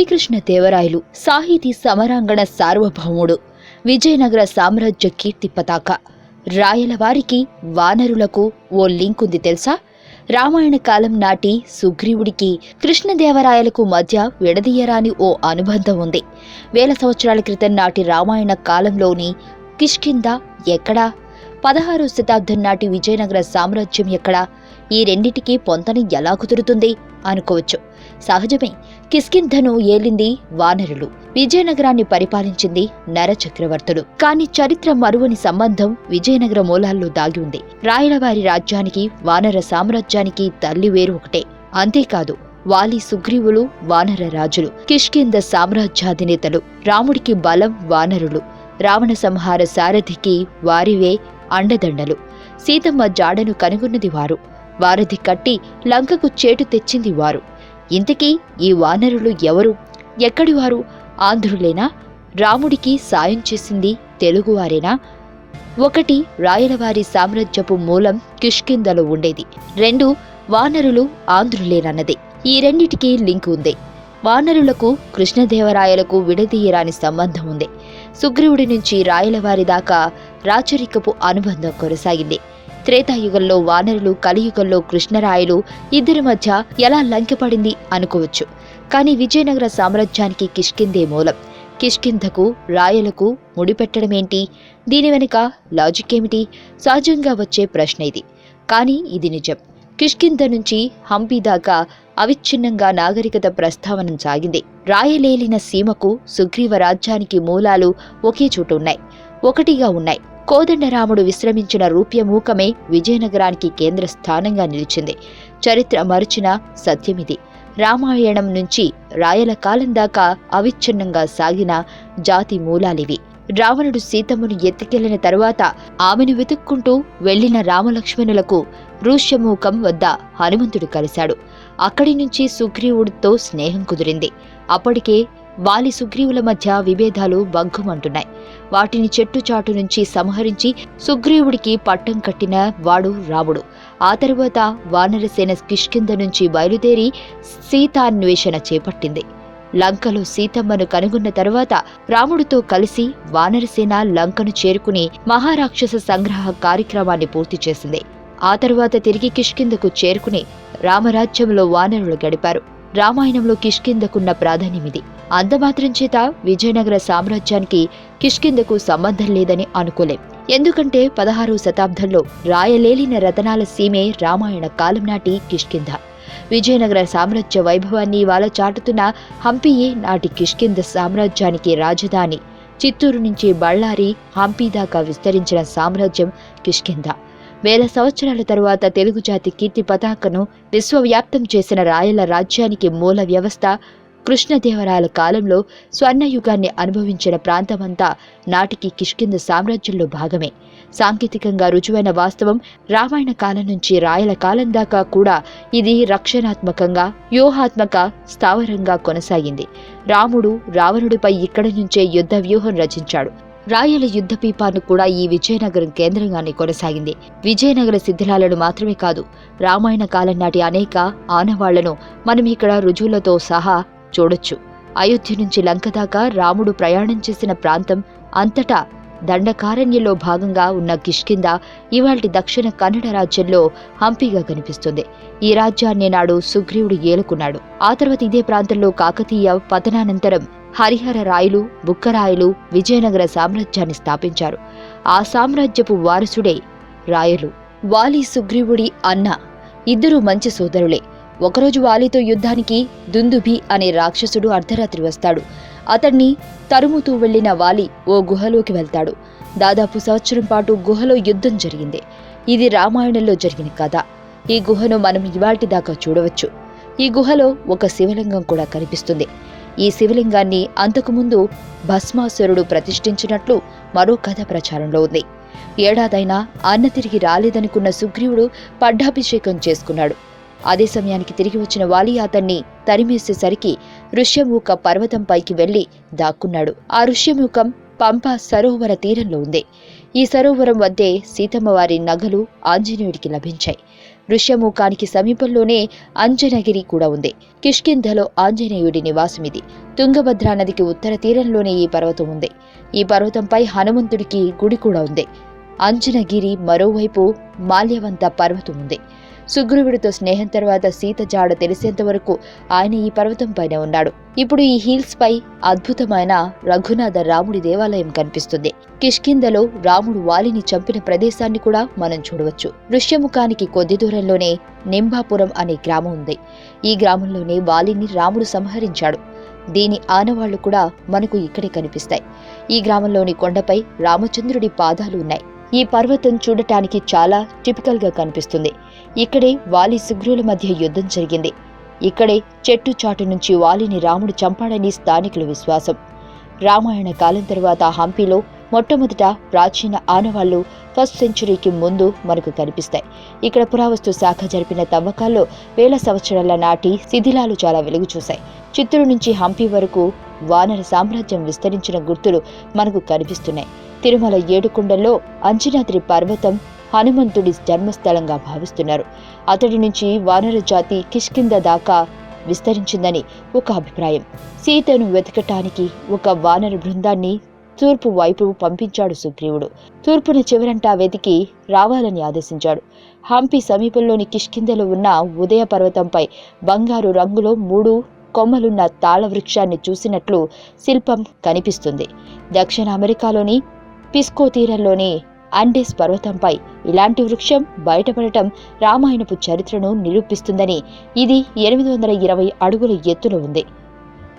శ్రీకృష్ణ దేవరాయలు సాహితీ సమరాంగణ సార్వభౌముడు. విజయనగర సామ్రాజ్య కీర్తి పతాక. రాయలవారికి వానరులకు ఓ లింక్ ఉంది తెలుసా? రామాయణ కాలం నాటి సుగ్రీవుడికి కృష్ణదేవరాయలకు మధ్య విడదీయరాని ఓ అనుబంధం ఉంది. వేల సంవత్సరాల క్రితం నాటి రామాయణ కాలంలోని కిష్కింద ఎక్కడా? పదహారో శతాబ్దం నాటి విజయనగర సామ్రాజ్యం ఎక్కడా? ఈ రెండిటికీ పొంతన ఎలా కుదురుతుంది? అనుకోవచ్చు. సహజమే కిష్కింధను ఏలింది వానరులు. విజయనగరాన్ని పరిపాలించింది నరచక్రవర్తులు కాని చరిత్ర మరువని సంబంధం విజయనగర మూలాల్లో దాగి ఉంది. రాయలవారి రాజ్యానికి వానర సామ్రాజ్యానికి తల్లి వేరు ఒకటే. అంతేకాదు వాలి సుగ్రీవులు వానర రాజులు. కిష్కింద సామ్రాజ్యాధినేతలు. రాముడికి బలం వానరులు. రావణ సంహార సారథికి వారివే అండదండలు. సీతమ్మ జాడను కనుగొన్నది వారు. వారధి కట్టి లంకకు చేటు తెచ్చింది వారు. ఇంతకీ ఈ వానరులు ఎవరు? ఎక్కడివారు ఆంధ్రులేనా? రాముడికి సాయం చేసింది తెలుగువారేనా? ఒకటి రాయలవారి సామ్రాజ్యపు మూలం కిష్కిందలో ఉండేది. రెండు వానరులు ఆంధ్రులేనన్నది. ఈ రెండిటికి లింక్ ఉంది. వానరులకు కృష్ణదేవరాయలకు విడదీయరాని సంబంధం ఉంది. సుగ్రీవుడి నుంచి రాయలవారి దాకా రాచరికపు అనుబంధం కొనసాగింది. త్రేతాయుగంలో వానరులు కలియుగంలో కృష్ణరాయలు ఇద్దరి మధ్య ఎలా లంకెపడింది అనుకోవచ్చు. కానీ విజయనగర సామ్రాజ్యానికి కిష్కిందే మూలం. కిష్కింధకు రాయలకు ముడిపెట్టడమేంటి? దీని వెనుక లాజిక్ ఏమిటి సహజంగా వచ్చే ప్రశ్న ఇది. కానీ ఇది నిజం. కిష్కింధ నుంచి హంపి దాకా అవిచ్ఛిన్నంగా నాగరికత ప్రస్తావన సాగింది. రాయలేలిన సీమకు సుగ్రీవ రాజ్యానికి మూలాలు ఒకే చోటు ఉన్నాయి. ఒకటిగా ఉన్నాయి. కోదండరాముడు విశ్రమించిన రూప్యమూకమే విజయనగరానికి కేంద్ర స్థానంగా నిలిచింది. చరిత్ర మరచిన సత్యమిది. రామాయణం నుంచి రాయల కాలం దాకా అవిచ్ఛిన్నంగా సాగిన జాతి మూలాలివి. రావణుడు సీతమ్మను ఎత్తికెళ్ళిన తరువాత ఆమెను వెతుక్కుంటూ వెళ్ళిన రామలక్ష్మణులకు ఋష్యమూకం వద్ద హనుమంతుడు కలిశాడు. అక్కడి నుంచి సుగ్రీవుడితో స్నేహం కుదిరింది. అప్పటికే వాలి సుగ్రీవుల మధ్య విభేదాలు భగ్గుమంటున్నాయి. వాటిని చెట్టుచాటు నుంచి సంహరించి సుగ్రీవుడికి పట్టం కట్టిన వాడు రాముడు. ఆ తరువాత వానరసేన కిష్కింద నుంచి బయలుదేరి సీతాన్వేషణ చేపట్టింది. లంకలో సీతమ్మను కనుగొన్న తరువాత రాముడితో కలిసి వానరసేన లంకను చేరుకుని మహారాక్షస సంగ్రహ కార్యక్రమాన్ని పూర్తి చేసింది. ఆ తరువాత తిరిగి కిష్కిందకు చేరుకుని రామరాజ్యంలో వానరులు గడిపారు. రామాయణంలో కిష్కిందకున్న ప్రాధాన్యమిది. అందమాత్రం చేత విజయనగర సామ్రాజ్యానికి కిష్కిందకు సంబంధం లేదని అనుకోలేం. ఎందుకంటే పదహారవ శతాబ్దంలో రాయలేలిన రతనాల సీమే రామాయణ కాలం నాటి కిష్కింద విజయనగర సామ్రాజ్య వైభవాన్ని ఇవాళ చాటుతున్న హంపియే నాటి కిష్కింద సామ్రాజ్యానికి రాజధాని. చిత్తూరు నుంచి బళ్ళారి హంపి దాకా విస్తరించిన సామ్రాజ్యం కిష్కింద వేల సంవత్సరాల తరువాత తెలుగు జాతి కీర్తి పతాకను విశ్వవ్యాప్తం చేసిన రాయల రాజ్యానికి మూల వ్యవస్థ కృష్ణదేవరాయల కాలంలో స్వర్ణయుగాన్ని అనుభవించిన ప్రాంతమంతా నాటికి కిష్కింద సామ్రాజ్యంలో భాగమే. సాంకేతికంగా రుజువైన వాస్తవం రామాయణ కాలం నుంచి రాయల కాలం దాకా కూడా ఇది రక్షణాత్మకంగా వ్యూహాత్మక స్థావరంగా కొనసాగింది. రాముడు రావణుడిపై ఇక్కడి నుంచే యుద్ధ వ్యూహం రచించాడు. రాయల యుద్ధ పీపాను కూడా ఈ విజయనగరం కేంద్రంగానే కొనసాగింది. విజయనగర శిథిలాలను మాత్రమే కాదు రామాయణ కాలం నాటి అనేక ఆనవాళ్ళను మనం ఇక్కడ రుజువులతో సహా చూడొచ్చు. అయోధ్య నుంచి లంక దాకా రాముడు ప్రయాణం చేసిన ప్రాంతం అంతటా దండకారణ్యంలో భాగంగా ఉన్న కిష్కింద ఇవాల్టి దక్షిణ కన్నడ రాజ్యంలో హంపిగా కనిపిస్తుంది. ఈ రాజ్యాన్ని నాడు సుగ్రీవుడు ఏలుకున్నాడు. ఆ తర్వాత ఇదే ప్రాంతంలో కాకతీయ పతనానంతరం హరిహర రాయలు బుక్కరాయలు విజయనగర సామ్రాజ్యాన్ని స్థాపించారు. ఆ సామ్రాజ్యపు వారసుడే రాయలు. వాలి సుగ్రీవుడి అన్న ఇద్దరు మంచి సోదరులే. ఒకరోజు వాలితో యుద్ధానికి దుందుభి అనే రాక్షసుడు అర్ధరాత్రి వస్తాడు. అతన్ని తరుముతూ వెళ్ళిన వాలి ఓ గుహలోకి వెళ్తాడు. దాదాపు సంవత్సరం పాటు గుహలో యుద్ధం జరిగింది. ఇది రామాయణంలో జరిగిన కథ. ఈ గుహను మనం ఇవాల్టి దాకా చూడవచ్చు. ఈ గుహలో ఒక శివలింగం కూడా కనిపిస్తుంది. ఈ శివలింగాన్ని అంతకుముందు భస్మాసురుడు ప్రతిష్ఠించినట్లు మరో కథ ప్రచారంలో ఉంది. ఏడాదైనా అన్న తిరిగి రాలేదనుకున్న సుగ్రీవుడు పడ్డాభిషేకం చేసుకున్నాడు. అదే సమయానికి తిరిగి వచ్చిన వాలి అతన్ని తరిమేసేసరికి ఋష్యమూక పర్వతంపైకి వెళ్ళి దాక్కున్నాడు. ఆ ఋష్యమూకం పంప సరోవర తీరంలో ఉంది. ఈ సరోవరం వద్దే సీతమ్మవారి నగలు ఆంజనేయుడికి లభించాయి. ఋష్యముఖానికి సమీపంలోనే అంజనగిరి కూడా ఉంది. కిష్కింధలో ఆంజనేయుడి నివాసం ఇది తుంగభద్రా నదికి ఉత్తర తీరంలోనే ఈ పర్వతం ఉంది. ఈ పర్వతంపై హనుమంతుడికి గుడి కూడా ఉంది. అంజనగిరి మరోవైపు మాల్యవంత పర్వతం ఉంది సుగ్రీవుడితో స్నేహం తర్వాత సీత జాడ తెలిసేంత వరకు ఆయన ఈ పర్వతం పైన ఉన్నాడు. ఇప్పుడు ఈ హిల్స్ పై అద్భుతమైన రఘునాథ రాముడి దేవాలయం కనిపిస్తుంది. కిష్కిందలో రాముడు వాలిని చంపిన ప్రదేశాన్ని కూడా మనం చూడవచ్చు. ఋష్యముఖానికి కొద్ది దూరంలోనే నింబాపురం అనే గ్రామం ఉంది. ఈ గ్రామంలోనే వాలిని రాముడు సంహరించాడు. దీని ఆనవాళ్ళు కూడా మనకు ఇక్కడే కనిపిస్తాయి. ఈ గ్రామంలోని కొండపై రామచంద్రుడి పాదాలు ఉన్నాయి. ఈ పర్వతం చూడటానికి చాలా టిపికల్గా కనిపిస్తుంది. ఇక్కడే వాలి శుగ్రుల మధ్య యుద్ధం జరిగింది. ఇక్కడే చెట్టు చాటు నుంచి వాలిని రాముడు చంపాడని స్థానికుల విశ్వాసం. రామాయణ కాలం తరువాత హంపీలో మొట్టమొదట ప్రాచీన ఆనవాళ్ళు ఫస్ట్ సెంచురీకి ముందు మనకు కనిపిస్తాయి. ఇక్కడ పురావస్తు శాఖ జరిపిన తవ్వకాల్లో వేల సంవత్సరాల నాటి శిథిలాలు చాలా వెలుగు చూశాయి. చిత్తూరు నుంచి హంపి వరకు వానర సామ్రాజ్యం విస్తరించిన గుర్తులు మనకు కనిపిస్తున్నాయి. తిరుమల ఏడుకొండల్లో అంజనాద్రి పర్వతం హనుమంతుడి జన్మస్థలంగా భావిస్తున్నారు. అతడి నుంచి వానర జాతి కిష్కింద దాకా విస్తరించిందని ఒక అభిప్రాయం. సీతను వెతకటానికి ఒక వానర బృందాన్ని తూర్పు వైపు పంపించాడు సుగ్రీవుడు. తూర్పున చివరంటా వెతికి రావాలని ఆదేశించాడు. హంపి సమీపంలోని కిష్కిందలో ఉన్న ఉదయ పర్వతంపై బంగారు రంగులో మూడు కొమ్మలున్న తాళ వృక్షాన్ని చూసినట్లు శిల్పం కనిపిస్తుంది. దక్షిణ అమెరికాలోని పిస్కో తీరంలోని అండెస్ పర్వతంపై ఇలాంటి వృక్షం బయటపడటం రామాయణపు చరిత్రను నిరూపిస్తుందని ఇది ఎనిమిది వందల ఇరవై అడుగుల ఎత్తులో ఉంది.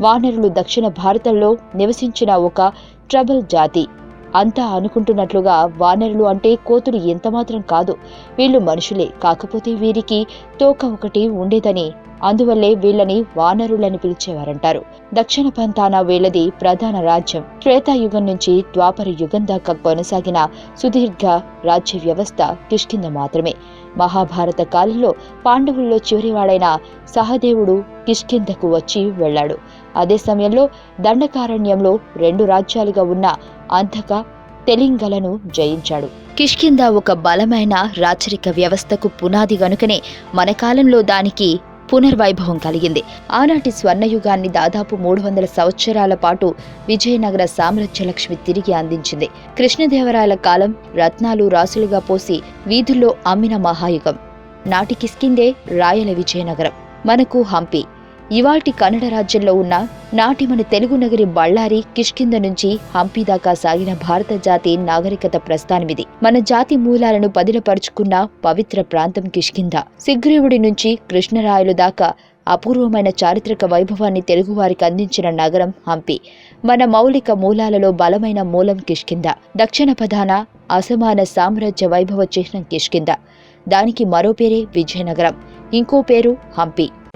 వానరులు దక్షిణ భారతంలో నివసించిన ఒక ట్రబుల్ జాతి. అంతా అనుకుంటున్నట్లుగా వానరులు అంటే కోతులు ఎంతమాత్రం కాదు. వీళ్ళు మనుషులే. కాకపోతే వీరికి తోక ఒకటి ఉండేదని. అందువల్లే వీళ్ళని వానరులని పిలిచేవారంటారు. దక్షిణ పంతాన వీళ్ళది ప్రధాన రాజ్యం. త్రేతాయుగం నుంచి ద్వాపర యుగం దాకా కొనసాగిన సుదీర్ఘ రాజ్య వ్యవస్థ కిష్కింద మాత్రమే. మహాభారత కాలంలో పాండవుల్లో చివరివాడైన సహదేవుడు కిష్కిందకు వచ్చి వెళ్ళాడు. అదే సమయంలో దండకారణ్యంలో రెండు రాజ్యాలుగా ఉన్న అంధక తెలింగలను జయించాడు. కిష్కింద ఒక బలమైన రాచరిక వ్యవస్థకు పునాది గనుకనే మన కాలంలో దానికి పునర్వైభవం కలిగింది. ఆనాటి స్వర్ణయుగాన్ని దాదాపు మూడు వందల సంవత్సరాల పాటు విజయనగర సామ్రాజ్యలక్ష్మి తిరిగి అందించింది. కృష్ణదేవరాయల కాలం రత్నాలు రాసులుగా పోసి వీధుల్లో అమ్మిన మహాయుగం. నాటి కిష్కిందే రాయల విజయనగరం. మనకు హంపి. ఇవాటి కన్నడ రాజ్యంలో ఉన్న నాటి మన తెలుగు నగరి బళ్ళారి కిష్కింద నుంచి హంపి దాకా సాగిన భారత జాతి నాగరికత ప్రస్థానమిది. మన జాతి మూలాలను పదిలపరుచుకున్న పవిత్ర ప్రాంతం కిష్కింద సిగ్రీవుడి నుంచి కృష్ణరాయలు దాకా అపూర్వమైన చారిత్రక వైభవాన్ని తెలుగువారికి అందించిన నగరం హంపి. మన మౌలిక మూలాలలో బలమైన మూలం కిష్కింద దక్షిణ ప్రధాన అసమాన సామ్రాజ్య వైభవ చిహ్నం కిష్కింద దానికి మరో పేరే విజయనగరం. ఇంకో పేరు హంపి.